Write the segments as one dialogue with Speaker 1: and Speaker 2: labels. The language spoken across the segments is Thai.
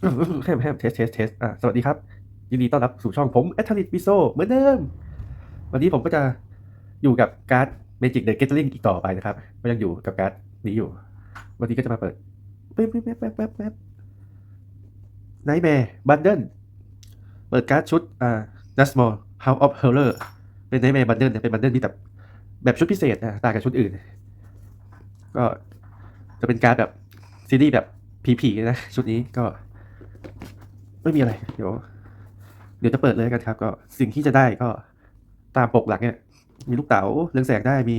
Speaker 1: แฮมแฮมเทสเทสเทสอะสวัสดีครับยินดีต้อนรับสู่ช่องผมแอทลิตปิโซเหมือนเดิม วันนี้ผมก็จะอยู่กับการ์ด Magic the Gathering อีกต่อไปนะครับก็ยังอยู่กับการ์ดนี้อยู่ วันนี้ก็จะมาเปิดแป๊บแป๊บแป๊บแป๊บแป๊บไนท์แมร์บันเดิลเปิดการ์ดชุดอ่า n a s m o r House of Horror เป็นไนท์แมร์บันเดิลเป็นบันเดิลที่แบบแบบชุดพิเศษนะต่างกับชุดอื่น ก็จะเป็นการ์ดแบบซีรีส์แบบผีๆนะชุดนี้ก็ ไม่มีอะไร เดี๋ยว เดี๋ยวจะเปิดเลยกันครับ ก็สิ่งที่จะได้ก็ตามปกหลังเนี่ย มีลูกเต๋าเรืองแสงได้มี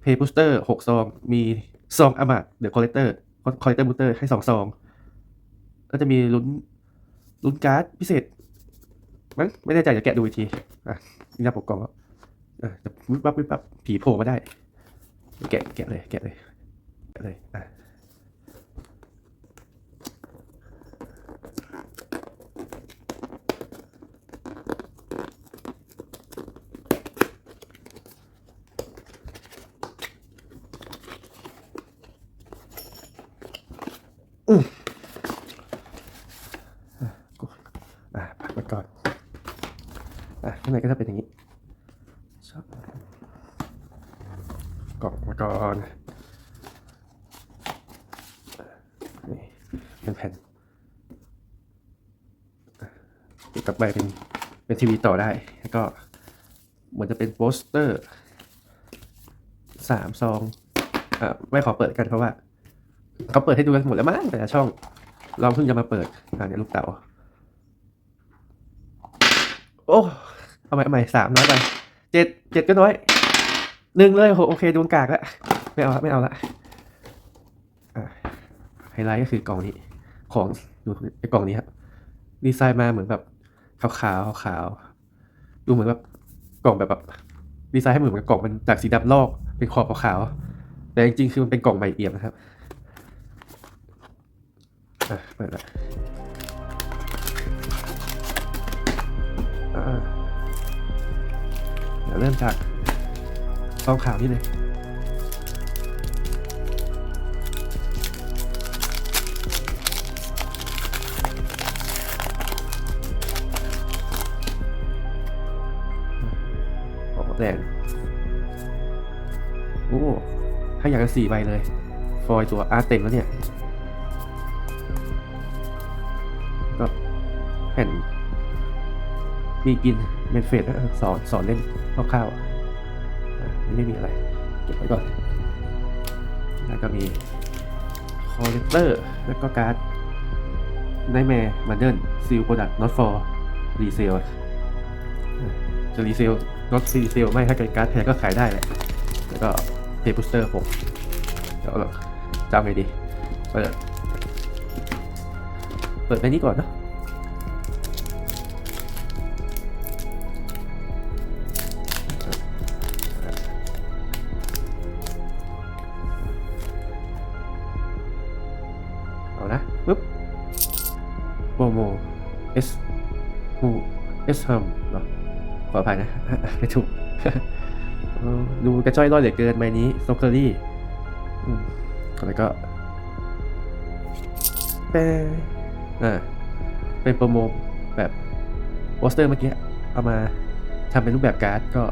Speaker 1: เพย์บูสเตอร์หกซอง มีซองอมาดเดอะคอลเลกเตอร์คอลเลกเตอร์บูสเตอร์ให้สองซอง ก็จะมีลุ้นลุ้นการ์ดพิเศษมั้งไม่แน่ใจจะแกะดูอีกที อะนี่น้าปกกล่องแล้วอะจะวิบวับวิบวับผีโผล่มาได้ แกะแกะเลยแกะเลย แกะเลย อะ อะพักไว้ก่อน อะข้างในก็จะเป็นอย่างนี้ชอบ ก่อน นี่เป็นแผ่นติดกลับไปเป็นเป็นทีวีต่อได้ แล้วก็เหมือนจะเป็นโปสเตอร์สามซองอะไม่ขอเปิดกันเพราะว่าเขาเปิดให้ดูกันหมดแล้วมั้งแต่ละช่อง เราเพิ่งจะมาเปิดอ่าเนี่ยลูกเต๋าโอ้เอาใหม่เอาใหม่สามน้อยไปเจ็ดเจ็ดก็น้อย หนึ่งเลยโอเคโดนกากแล้วไม่เอาละไม่เอาละไฮไลท์ก็คือกล่องนี้ ของดูไอ้กล่องนี้ครับดีไซน์มาเหมือนแบบขาวขาวๆขาวดูเหมือนแบบกล่องแบบแบบดีไซน์ให้เหมือนกับกล่องมันจากสีดำลอกเป็นขอบขาวแต่จริงๆคือมันเป็นกล่องใบเอี่ยมนะครับเปิดละเดี๋ยวเริ่มจาก ซองขาวนี่เลยออกแดงโอ้ให้อย่างละสี่ใบเลย ฟอยตัวอาร์เต็มแล้วเนี่ย ก็แผ่นมีกินเมนเฟสสอนสอนเล่นคร่าวๆ ไม่มีอะไร เก็บไว้ก่อน แล้วก็มีคอลเลกเตอร์แล้วก็การ์ดไนแมร์มันเดิลซีลโปรดักต์ not for resale จะรีเซล not resale ไม่ถ้าเกิดการ์ดแท้ก็ขายได้แหละแล้วก็เพย์บูสเตอร์ผมเดี๋ยวเราจำไงดีเปิดเปิดไปนี้ก่อนเนอะ โมโมเอสฮูเอสเฮัมเนาะขออภัยนะไม่ถูกดูกระจ้อยร่อยเหลือเกินใบนี้สโตเกอรี่อืมแล้วก็เป็นอ่าเป็นโปรโมแบบโปสเตอร์เมื่อกี้เอามาทำเป็นรูปแบบการ์ดก็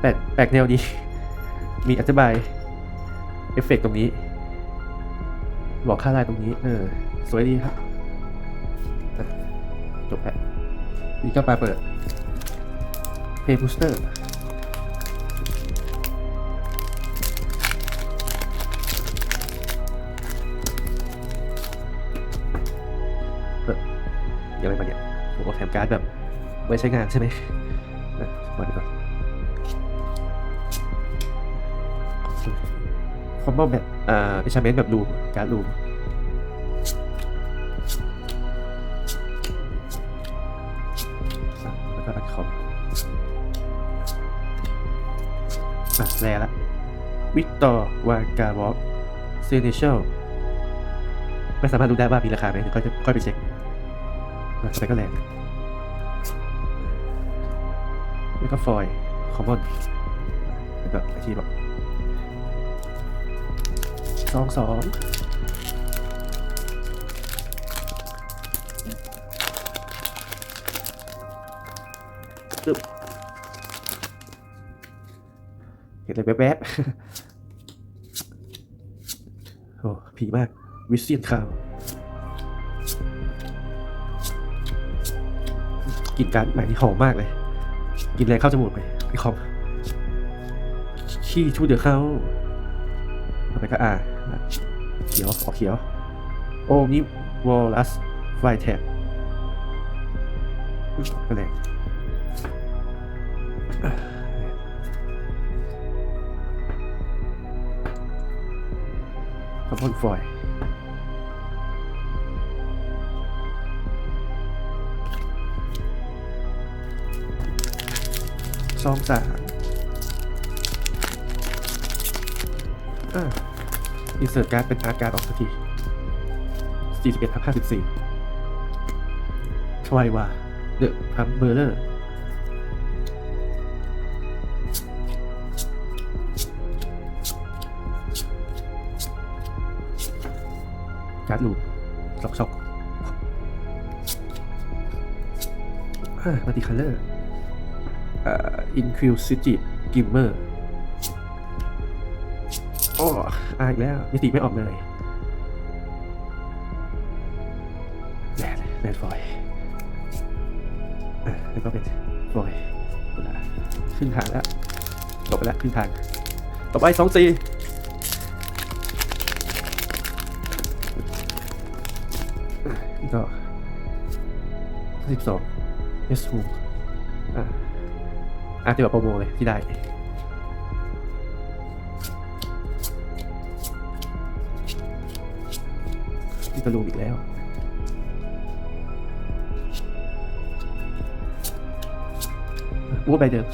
Speaker 1: แปลกแปลกแนวดี มีอธิบายเอฟเฟกต์ตรงนี้ บอกค่าลายตรงนี้ เออ สวยดีครับ จบแล้วนี่ก็ไปเปิดเพย์บูสเตอร์เปิดยังไงมาเนี่ยผมเอาแถมการ์ดแบบไว้ใช้งานใช่ไหมนะมาดีกว่าคอมโบแบบอ่าเอชเมนแบบรูการ์ดรู แรละวิกตอร์วาการวอฟเซเนเชลไม่สามารถรู้ได้ว่ามีราคาไหมก็จะค่อยไปเช็คอะแต่ก็แรงแล้วก็ฟอยคอมมอนแล้วก็อาชีพแบบสองสอง เห็นอะไรแวบๆโอ้ผีมากวิสเซียนคาวกลินการใหม่นี่หอมมากเลย กินแรงเข้าจมูกไปพี่คอมขี้ชูเดือดเข้าต่อไปก็อ่าเขียวออเขียว โอ้นี่วอลลัสไฟแท็กก็แรง คาร์บอนฟอยล์ซองสามอ่าอินเสิร์ตการ์ดเป็นอาร์การ์ดออกสักที41ทับ54ทวายว่าเดอะพัมเบอร์เลอร์ การ์ดลูปสอกช็อกอ่ามัติคัลเลอร์อินคิวซิจิกิมเมอร์อ๋ออาอีกแล้วมิติไม่ออกเลยแลนแลนฟอยแล้วก็เป็นฟอยครึ่งทางแล้วจบแล้วครึ่งทาง ต่อไปสองสี่ สิบสองเอสูอะอะเดี๋ยวโปรโมเลยที่ได้นี่ก็รูอีกแล้ววูบไปเดิม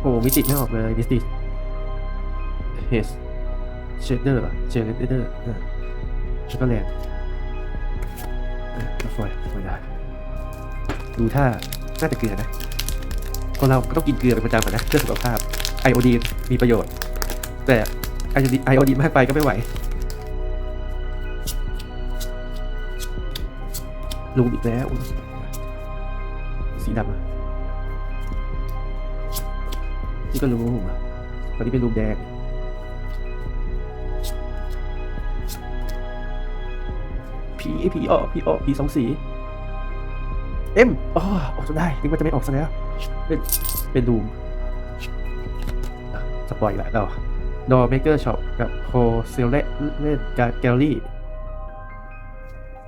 Speaker 1: โอ้มิติไม่ออกเลยดิสติเฮสเชดเดอร์เชดเดอร์แล้วก็แลนด์ ฟอยฟอยได้ดูถ้าน่าจะเกลือนะคนเราก็ต้องกินเกลือเป็นประจำนะเพื่อสุขภาพไอโอดีนมีประโยชน์ แต่ไอโอดีนมากไปก็ไม่ไหวลูมอีกแล้วสีดำอะนี่ก็รูมอะตอนนี้เป็นรูมแดง ผีไอ้ผีออกผีออกผีสองสีเอ็มอ๋อออกจนได้นึกว่าจะไม่ออกซะแล้วเป็นเป็นรูมสปอยล์อีกแล้วเราดอเมเกอร์ช็อปกับโฮเซลเล่เล่นกาแกลลี่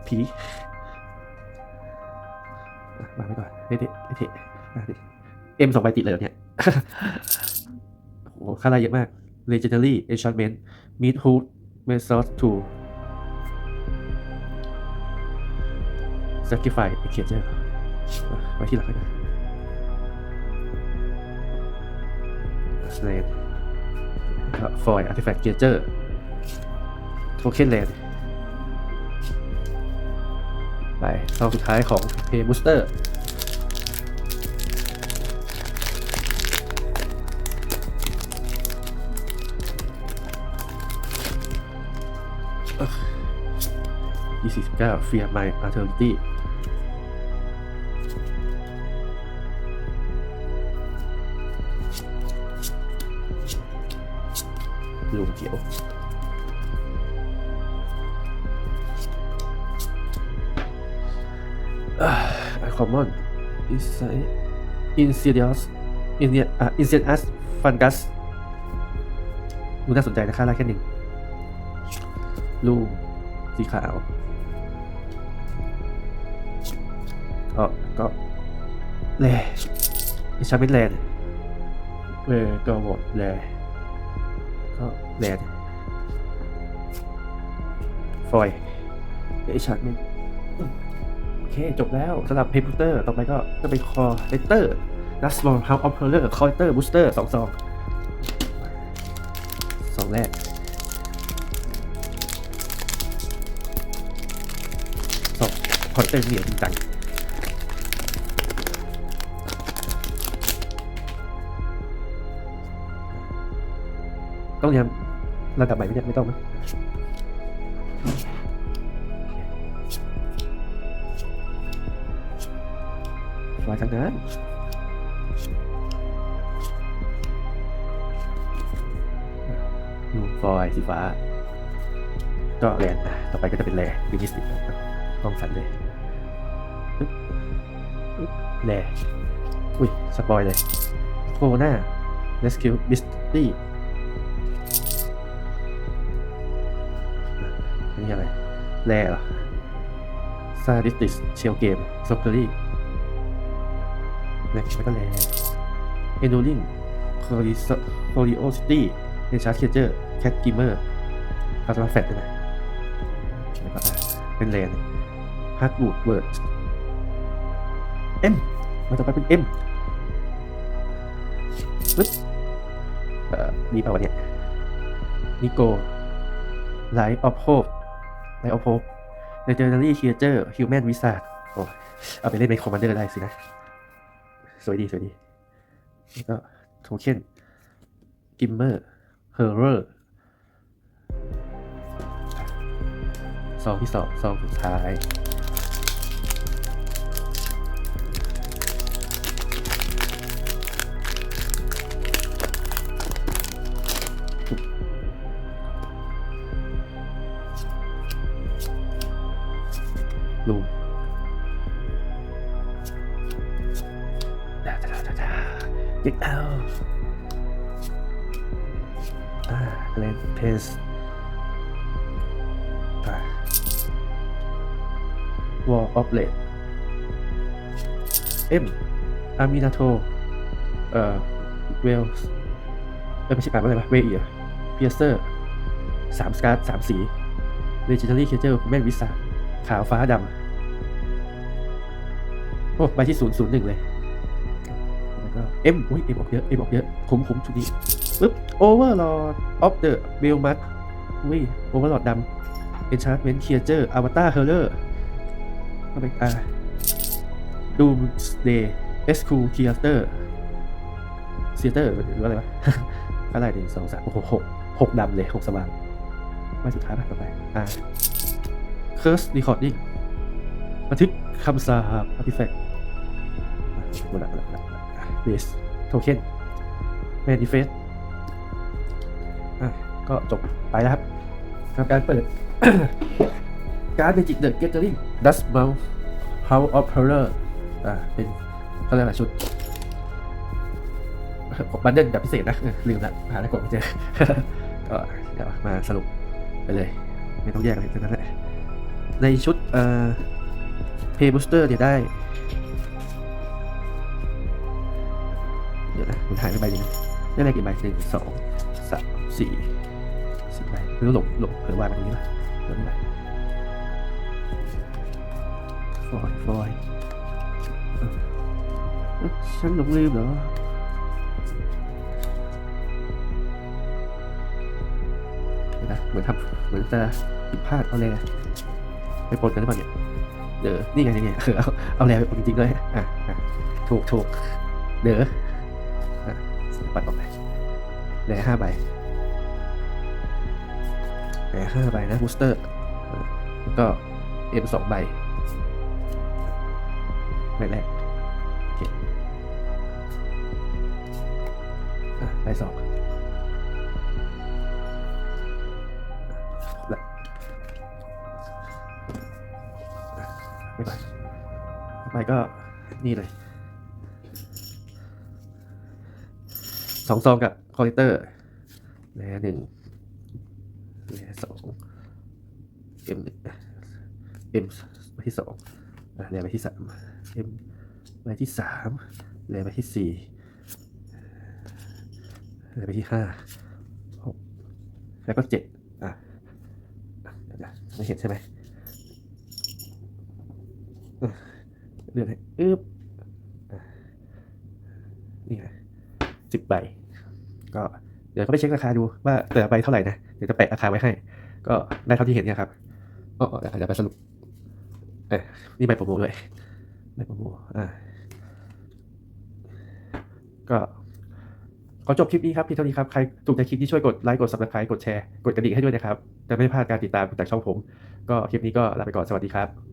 Speaker 1: ผีอะวาไว้ก่อนเท่ๆเท่ๆอะดิเอ็มสองใบติดเลยเนี่ยโอ้โหค่าไล่เยอะมาก Legendary Enchantment Meat Hood Method 2 Sacrifice a Creature อะไว้ที่หลังนะ Slave ก็ Foil Artifact Creature Token Land ไปซองสุดท้ายของ Pay Booster ยี่สิบเก้า Fear My Authority ลุงเขียวไอคอมมอนอินไซอินซิเดียสอินเนียอินเซนอัสฟันกัสดูน่าสนใจนะค่าแรกแค่หนึ่งลูกสีขาวก็ก็แล่อชาเมนแลนเออก็หมดแล่ ก็แลนด์ฟอยอิชามิโอเค จบแล้วสำหรับเพย์บูสเตอร์ ต่อไปก็จะเป็นคอเลเตอร์นัสมอลเฮาส์ออฟเพลเลอร์คอเลเตอร์บูสเตอร์สองซองสองแรกสองคอนเทนต์เหนียวจริงจัง ต้องเรียนระดับใหม่ไมเนี่ไม่ต้องนะสบายจังนะฟอยสีฟ้า ก็แลนต่อไปก็จะเป็นแลวินิสติกต้องสันเลยแลอุ้ย สปอยเลยโคนาเรสคิวบิสตี้ อะไรแลเหรอซาดิสติสเชลเกมซอฟเ e อรี่แลแล้วก็แลเอโนลิงคอริคอริโอซิตี้เนชาร์เคเจอร์แคทกิมเมอร์คาสมาแฟตด้วยนะแล้วก็เป็นแลนฮาร์ดวูดเวิร์ดเอ็มมาต่อไปเป็นเอ็มปึ๊บเอ่อมีเปล่าวะเนี่ยนิโกไลท์ออฟโฮป ไมโออฟโฮป Legendary Creature Human Wizard โอ้เอาไปเล่นในคอมมานเดอร์ได้สินะ สวยดี สวยดีแล้วก็โทเค็นกิมเมอร์เฮอร์เรอร์ซองที่สองซองสุดท้าย เลนเพสวอลออฟเลดเอ็มอามินาโทเอ่อเวลเอ้ยไม่ใช่อ่านว่าอะไรวะเวเอียเพียเซอร์สามสการ์ดสามสีเลจิ n ารี่เคเจอร์แม่นวิสาขาวฟ้าดำโอ้ใบที่ศูนย์ศูนย์หนึ่งเลยแล้วก็เอ็มอุ้ยเอ็มออกเยอะเอ็มออกเยอะ คุ้มคุ้มชุดนี้ปึ๊บโอเวอร์ลอร์ออฟเดอะเบลมัสอุ้ยโอเวอร์ลอดดำเอนชาร์เมนต์เคียเจอร์อวตารเฮอร์เลอร์ก็ไปอ่าดูมสเดย์เอสคูเคียเตอร์เซียเตอร์หรือว่าอะไรวะอะไรหนึ่งสองสามโอ้โหหกหกดำเลยหกสว่างใบสุดท้ายไปต่อไปอ่า Curse Recording บันทึกคำสาป Artifact หมดละหมดละ หมดละ Base Token Manifest อะก็จบไปแล้วครับทำการเปิด การ์ด Magic the Gathering Dust Mouth House of Horror อ่าเป็นเขาเรียกอะไรชุดบันเดิลแบบพิเศษนะเออลืมละหาแล้วกดไม่เจอ ก็เดี๋ยวมาสรุปไปเลย ไม่ต้องแยกอะไรทั้งนั้นแหละ ในชุดเอ่อเพย์บูสเตอร์เนี่ยได้ เดี๋ยวนะมันหายไปใบหนึง ได้อะไรกี่ใบหนึ่งสองสามสี่สี่ใบไม่รู้หลงหลงเผื่อวางตรงนี้ป่ะเดี๋ยวนี้ป่ะฟอยฟอยฉันหลงลืมเหรอเดี๋ยวนะเหมือนทำเหมือนจะผิดพลาดเอาเลยไปปนกันหรือเปล่าเนี่ยเดอนี่ไงนี่ไงเอเอาเอาแรงไปปนจริงๆด้วยอะอะถูกถูกเดอ ปัดออกไปแรงห้าใบแรงห้าใบนะบูสเตอร์แล้วก็เอ็มสองใบใบแรกโอเคใบสองไม่ไปไปก็นี่เลย สองซองกับคอลิเตอร์แหนหนึ่งแหนสองเอ็มเอ็มใบที่สองอะแหนใบที่สามเอ็มใบที่สามแหนใบที่สี่แหนใบที่ห้าหกแล้วก็เจ็ดอะไม่เห็นใช่ไหมเลือกให้อึ๊บนี่ไง สิบใบ ก็เดี๋ยวก็ไปเช็คราคาดูว่าแต่ละใบเท่าไหร่นะ เดี๋ยวจะแปะราคาไว้ให้ ก็ได้เท่าที่เห็นเนี่ยครับอ๋ออ๋อเดี๋ยวไปสรุปเอ้นี่ใบโปรโมด้วยใบโปรโมอ่าก็ขอจบคลิปนี้ครับพี่เท่านี้ครับ ใครถูกใจคลิปนี้ช่วยกดไลค์กด subscribe กดแชร์ กดกระดิ่งให้ด้วยนะครับ จะไม่พลาดการติดตามจากช่องผม ก็คลิปนี้ก็ลาไปก่อนสวัสดีครับ